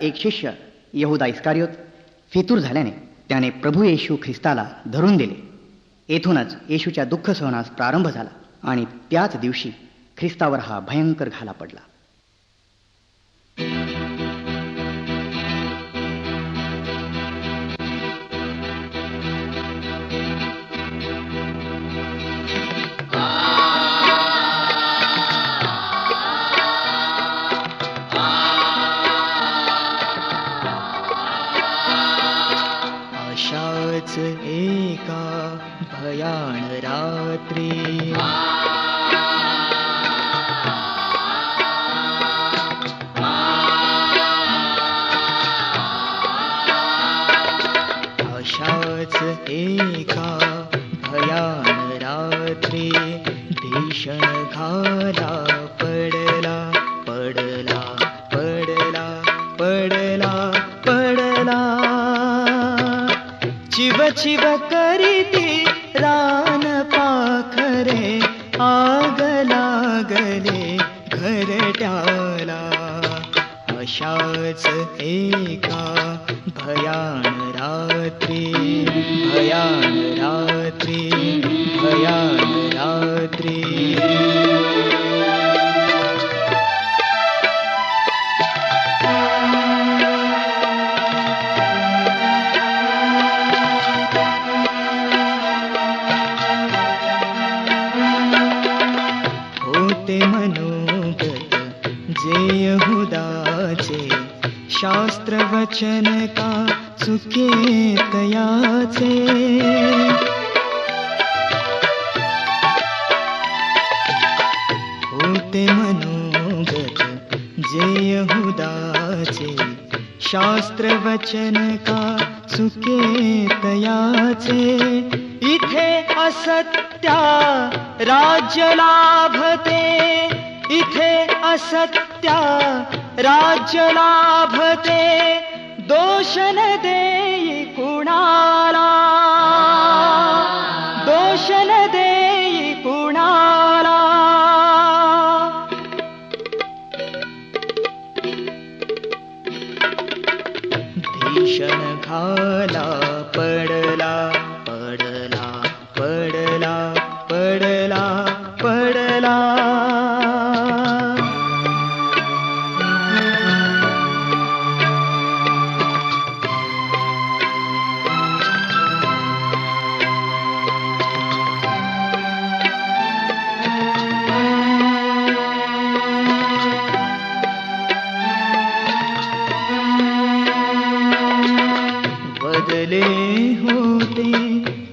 एक शिष्य यहुदा इस्कारियोत फितूर झाल्याने त्याने प्रभू येशू ख्रिस्ताला धरून दिले. येथूनच येशूच्या दुःख सहनास प्रारंभ झाला आणि त्याच दिवशी ख्रिस्तावर हा भयंकर घाला पडला. आज एका भयान रात्री. अशाच एका भयान रात्री भीषण घाला पडे चिव चिव करीती रान पाखरे आग लागले घरट्याला अशाच एका भयाण रात्री भयाण रात्री भयाण रात्री वचन का चुके तयाचे? होते मनोगत जे यहुदाचे शास्त्र वचन का चुके तयाचे? इथे असत्या राज्य लाभते इथे असत्या राज्य लाभते दोष न देई कुणाला। दोष न देई कुणाला। भीषण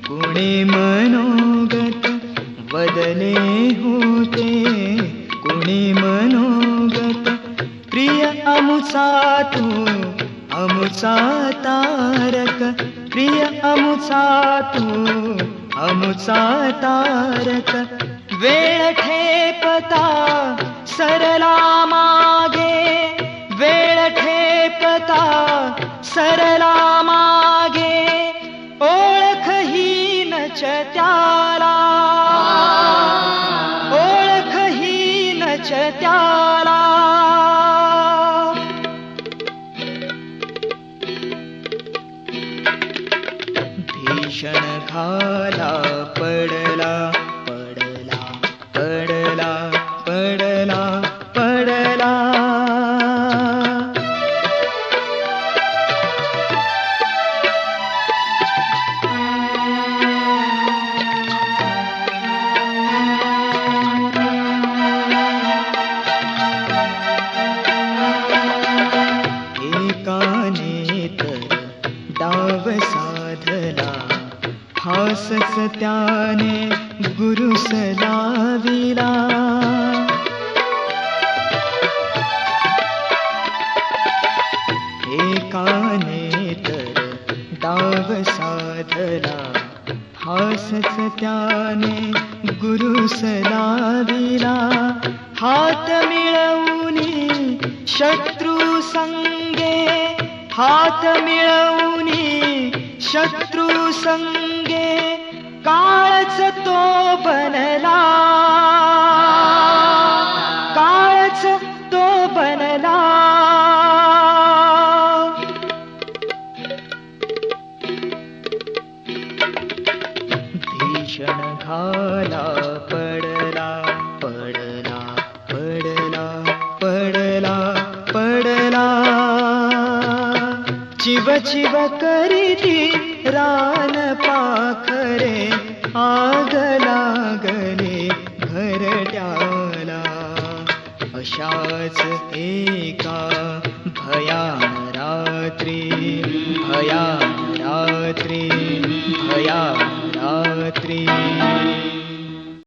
कुणे मनोगत बदले होते। कुणे मनोगत प्रिय अमुचा तू अमुचा तारक। प्रिय अमुचा तू अमुचा तारक। वेळ ठेपता सरला मागे। वेळ ठेपता सरला हासच त्याने गुरुस लाविला एकाने तर डाव साधला हासच त्याने गुरुस लाविला हात मिळवूनी शत्रू संगे हात मिळवूनी शत्रु संगे काळच तो बनला. काळच तो बनला. भीषण घाला पडला. बचिव करीती रान पाखरे आग लागले घरट्याला अशाच एका